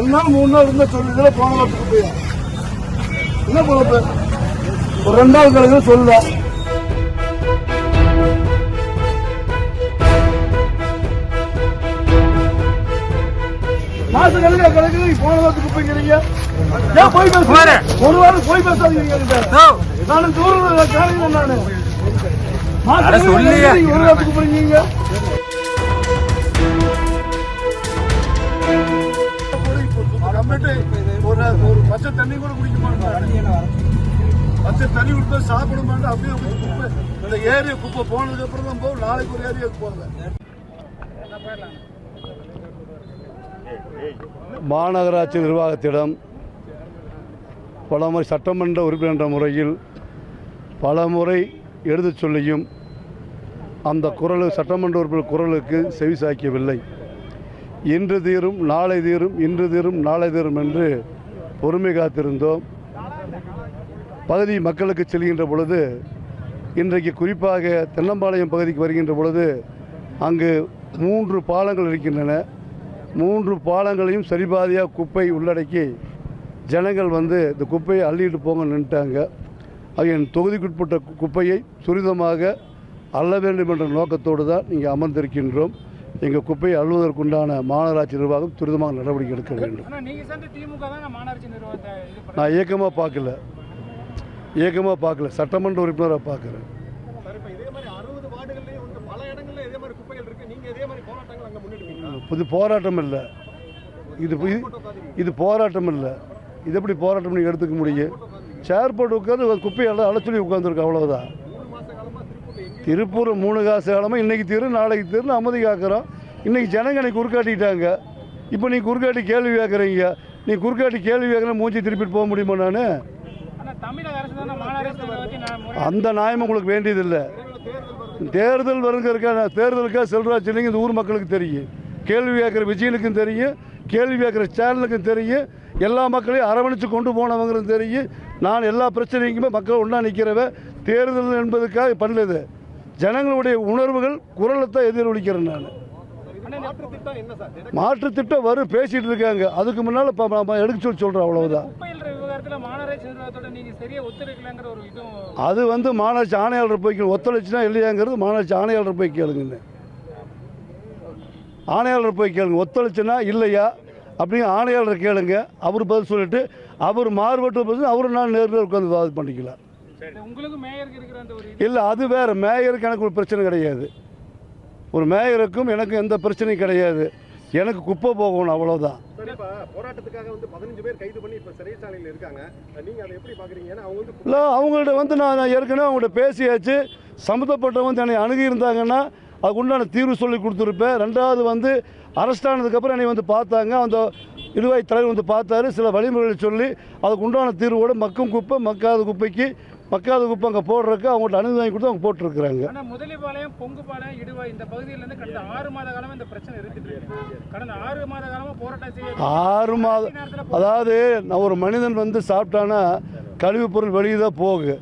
ரெண்டு நாள் மூணு நாள் இருந்த சொல்லுதுல போன வாரத்துக்கு போய். என்ன பொழப்பு ஒரு ரெண்டு நாள் கழிச்சு சொல்லல மாச கணக்கில் கணக்கு போன வாரத்துக்கு போய்க்கிறீங்க. ஏன் போய் பேசுறீங்க ஒரு வாரம் போய் பேசாதீங்க. நானும் தூரம் காலையில் நானு. ஒரு வாரத்துக்கு போறீங்க ஒரு ஒரு பச்சை தண்ணி கூட குடிக்க மாட்டேன் பச்சை தண்ணி விட்டு சாப்பிட மாட்டேன் அப்படியே குப்பை இந்த ஏரியா குப்பை போனதுக்கு அப்புறம் தான் போகும். நாளைக்கு ஒரு ஏரியாவுக்கு போவேன் மாநகராட்சி நிர்வாகத்திடம் பலமுறை சட்டமன்ற உறுப்பினர் என்ற முறையில் பலமுறை எழுதச் சொல்லியும் அந்த குரல் சட்டமன்ற உறுப்பினர் குரலுக்கு செவிசாய்க்கவில்லை இன்று தீரும் நாளை தீரும் இன்று தீரும் நாளை தீரும் என்று பொறுமை காத்திருந்தோம். பகுதி மக்களுக்கு செல்கின்ற பொழுது இன்றைக்கு குறிப்பாக தென்னம்பாளையம் பகுதிக்கு வருகின்ற பொழுது அங்கு மூன்று பாலங்கள் இருக்கின்றன. மூன்று பாலங்களையும் சரிபாதியாக குப்பை உள்ளடக்கி ஜனங்கள் வந்து இந்த குப்பையை அள்ளிட்டு போங்க நின்ட்டாங்க என் தொகுதிக்குட்பட்ட குப்பையை துரிதமாக அள்ள வேண்டும் என்ற நோக்கத்தோடு தான் இங்கே அமர்ந்திருக்கின்றோம். எங்கள் குப்பையை அள்ளுவதற்குண்டான மாநகராட்சி நிர்வாகம் துரிதமாக நடவடிக்கை எடுக்க வேண்டும். நான் இயக்கமாக பார்க்கல. இயக்கமாக பார்க்கல. சட்டமன்ற உறுப்பினராக பார்க்குறேன். இது போராட்டம் இல்லை. இது இது- இது போராட்டம் இல்லை. இது எப்படி போராட்டம் நீங்கள் எடுத்துக்க முடியும்? சேர் போட்டு உட்காந்து குப்பையெல்லாம் அழைச்சொல்லி உட்காந்துருக்கு காலமா திருப்பூர்ல மூணு காசு காலமாக இன்றைக்கி திரு நாளைக்கு திரு அமைதி காக்கிறோம். இன்றைக்கி ஜனங்க நீ குறுக்காட்டிட்டாங்க. இப்போ நீ குறுக்காட்டி கேள்வி கேட்குறீங்க நீ குறுக்காட்டி கேள்வி கேட்குற மூஞ்சி திருப்பிட்டு போக முடியுமா நான்? அந்த நியாயம் உங்களுக்கு வேண்டியதில்லை. தேர்தல் வருங்கிறக்க தேர்தலுக்காக செல்வராஜ் இல்லைங்க இந்த ஊர் மக்களுக்கு தெரியும். கேள்வி கேட்குற விஜயனுக்கும் தெரியும் கேள்வி கேட்குற சேனலுக்கும் தெரியும். எல்லா மக்களையும் அரவணைச்சு கொண்டு போனவங்களும் தெரியும். நான் எல்லா பிரச்சனைக்குமே மக்கள் ஒன்றா நிற்கிறவ தேர்தல் என்பதுக்காக பண்ணது ஜனங்களுடைய உணர்வுகள் குரலை தான் எதிரொலிக்கிறேன் நான். மாற்று திட்டம் வரும் பேசிகிட்டு இருக்காங்க. அதுக்கு முன்னால் எடுக்க சொல்லி சொல்கிறேன் அவ்வளவுதான். அது வந்து மாநகராட்சி ஆணையாளர் போய். ஒத்துழைச்சுனா இல்லையாங்கிறது மாநகராட்சி ஆணையாளர் போய் கேளுங்கன்னு. ஆணையாளர் போய் கேளுங்க. ஒத்துழைச்சுனா இல்லையா? அப்படின்னு ஆணையாளர் கேளுங்க. அவர் பதில் சொல்லிட்டு அவர் மாறுபட்டு பதில் அவரும் நான் நேரில் உட்காந்து வாதம் பண்ணிக்கலாம் இல்லை அது வேறு. மேயருக்கு எனக்கு ஒரு பிரச்சனை கிடையாது. ஒரு மேயருக்கும் எனக்கும் எந்த பிரச்சனையும் கிடையாது. எனக்கு குப்பை போகணும் அவ்வளோதான் சார் இப்ப போராட்டத்துக்காக வந்து பதினஞ்சு பேர் கைது பண்ணி இப்ப சிறைச்சாலையில் இருக்காங்க. நீங்க அதை எப்படி பாக்குறீங்க? ஏன்னா அவங்க வந்து இல்லை அவங்கள்ட்ட வந்து நான் ஏற்கனவே அவங்கள்ட்ட பேசியாச்சு. சம்மந்தப்பட்டவங்க வந்து என்னை அணுகியிருந்தாங்கன்னா அதுக்கு உண்டான தீர்வு சொல்லி கொடுத்துருப்பேன். ரெண்டாவது வந்து அரெஸ்ட் ஆனதுக்கப்புறம் என்னை வந்து பார்த்தாங்க. அந்த நிர்வாகி தலைவர் வந்து பார்த்தாரு. சில வழிமுறைகளை சொல்லி அதுக்கு உண்டான தீர்வோட மக்கும் குப்பை மக்காத குப்பைக்கு மக்காத குப்பை அங்கே போடுறதுக்கு அவங்கள்ட்ட அனுமதி வாங்கி கொடுத்து அவங்க போட்டிருக்கிறாங்க. முதலிபாளையம் பொங்குபாளையம் இடுவா இந்த பகுதியில இருந்து கடந்த ஆறு மாத காலமா இந்த பிரச்சனை இருந்துட்டு இருக்கு. கடந்த ஆறு மாத காலமா போராட்டம் செய்ய ஆறு மாதம் அதாவது நான் ஒரு மனிதன் வந்து சாப்பிட்டானா கழிவுப் பொருள் வெளியே தான் போகு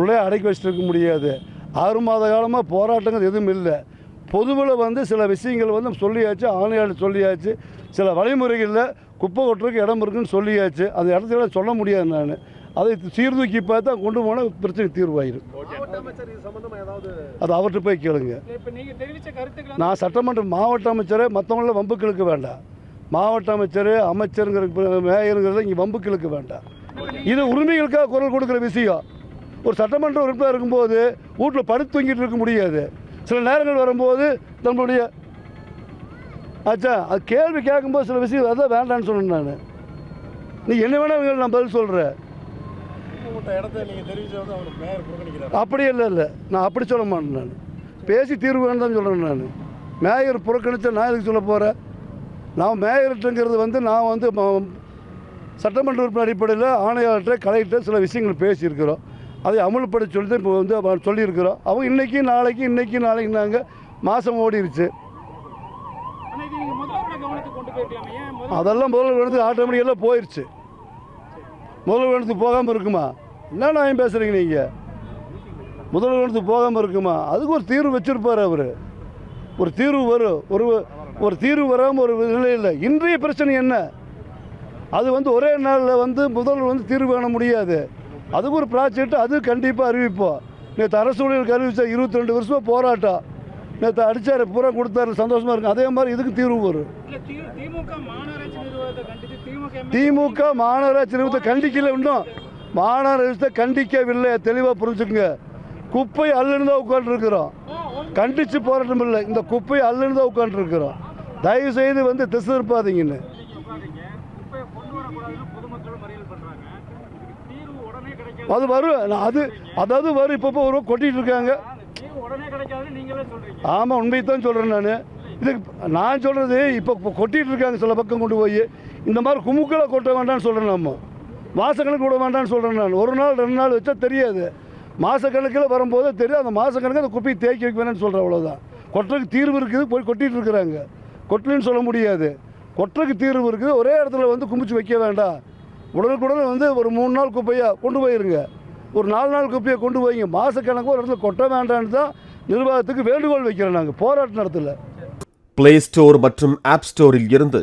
உள்ளே அடக்கி வச்சுட்டு இருக்க முடியாது. ஆறு மாத காலமாக போராட்டங்கள் எதுவும் இல்லை. பொதுவில் வந்து சில விஷயங்கள் வந்து சொல்லியாச்சு ஆணையாளர் சொல்லியாச்சு. சில வழிமுறைகளில் குப்பை கொட்டுறதுக்கு இடம் இருக்குன்னு சொல்லியாச்சு. அந்த இடத்துல சொல்ல முடியாது நான். அதை சீர்தூக்கி பார்த்தா கொண்டு போனால் பிரச்சனை தீர்வாயிரும். அது அவர்கிட்ட போய் கேளுங்க. நான் சட்டமன்ற மாவட்ட அமைச்சரை மற்றவங்கள வம்புக்களுக்கு வேண்டாம். மாவட்ட அமைச்சர் அமைச்சருங்கிற மேயருங்கிறத இங்கே வம்புக்களுக்கு வேண்டாம். இது உரிமைகளுக்காக குரல் கொடுக்குற விஷயம். ஒரு சட்டமன்ற உறுப்பினர் இருக்கும்போது வீட்டில் படுத்து தூங்கிட்டு இருக்க முடியாது. சில நேரங்கள் வரும்போது நம்மளுடைய ஆச்சா அது கேள்வி கேட்கும்போது சில விஷயம் அதான் வேண்டான்னு சொன்னேன் நான். நீ என்ன வேணா நான் பதில் சொல்கிறேன் அப்படி இல்லை இல்லை. நான் அப்படி சொல்ல மாட்டேன் நான். பேசி தீர்வு தான் சொல்கிறேன் நான். மேயர் புறக்கணிச்சா நான் எதுக்கு சொல்ல போகிறேன் நான் மேயர்கிட்டங்கிறது வந்து நான் வந்து சட்டமன்ற உறுப்பினர் அடிப்படையில் ஆணையாளர்கிட்ட கலெக்டர் சில விஷயங்கள் பேசியிருக்கிறோம். அதை அமல்படுத்த சொல்லி தான் இப்போ வந்து சொல்லியிருக்கிறோம். அவங்க இன்றைக்கி நாளைக்கு இன்றைக்கி நாளைக்கு நாங்கள் மாதம் ஓடிருச்சு. அதெல்லாம் முதல்வர் வேணுத்துக்கு ஆட்டோமேட்டிக்கெல்லாம் போயிடுச்சு முதல்வர் வேணுத்துக்கு போகாமல் இருக்குமா? என்ன நான் பேசுகிறீங்க நீங்கள் முதல்வர் வேணுத்துக்கு போகாமல் இருக்குமா? அதுக்கு ஒரு தீர்வு வச்சுருப்பார் அவர். ஒரு தீர்வு வரும் ஒரு ஒரு தீர்வு வராமல் ஒரு நிலை இல்லை இன்றைய பிரச்சனை என்ன? அது வந்து ஒரே நாளில் வந்து முதல்வர் வந்து தீர்வு காண முடியாது. அதுக்கு ஒரு ப்ராஜெக்ட் அது கண்டிப்பாக அறிவிப்போம். நேற்று அரசு ஊழியர்களுக்கு அறிவிச்சா இருபத்தி ரெண்டு வருஷமாக போராட்டம். நேற்று அடிச்சார் பூரா கொடுத்தாரு சந்தோஷமாக இருக்கும் அதே மாதிரி இதுக்கு தீர்வு வரும். திமுக மாநகராட்சி நிர்வாகத்தை கண்டிக்கல இன்னும். மாநகராட்சி கண்டிக்கவில்லை. தெளிவாக புரிஞ்சுக்குங்க. குப்பை அள்ளுன்னு தான் உட்காந்துருக்குறோம் கண்டித்து போராட்டம் இல்லை. இந்த குப்பை அள்ளுன்னு தான் உட்காந்துருக்குறோம் தயவு செய்து வந்து திசை இருப்பாதீங்கன்னு அது வரும். நான் அது அதாவது வரும். இப்போ ஒரு கொட்டிகிட்டு இருக்காங்க. ஆமாம் உண்மையை தான் சொல்கிறேன் நான். இதுக்கு நான் சொல்கிறது இப்போ கொட்டிகிட்டு இருக்காங்க சில பக்கம் கொண்டு போய். இந்த மாதிரி குமுக்களை கொட்ட வேண்டாம்னு சொல்கிறேன் நம்ம. மாதக்கணக்கு விட வேண்டாம்னு சொல்கிறேன் நான். ஒரு நாள் ரெண்டு நாள் வச்சா தெரியாது. மாதக்கணக்கில் வரும்போது தெரியும். அந்த மாதக்கணக்கு அந்த குப்பையை தேக்கி வைக்க வேணாம்னு சொல்கிறேன் அவ்வளோதான் கொட்டுறதுக்கு தீர்வு இருக்குது போய் கொட்டிகிட்டு இருக்கிறாங்க. கொட்டலன்னு சொல்ல முடியாது. கொட்டுறதுக்கு தீர்வு இருக்குது. ஒரே இடத்துல வந்து குமிச்சு வைக்க வேண்டாம். உடனுக்குடன் வந்து ஒரு மூணு நாள் குப்பையாக கொண்டு போயிருங்க. ஒரு நாலு நாள் குப்பையை கொண்டு போய்ங்க மாதக்கணக்கு ஒரு இடத்துல கொட்ட வேண்டான்னு தான் நிர்வாகத்துக்கு வேண்டுகோள் வைக்கிறோம் நாங்கள் போராட்ட நேரத்தில். பிளே ஸ்டோர் மற்றும் ஆப் ஸ்டோரில் இருந்து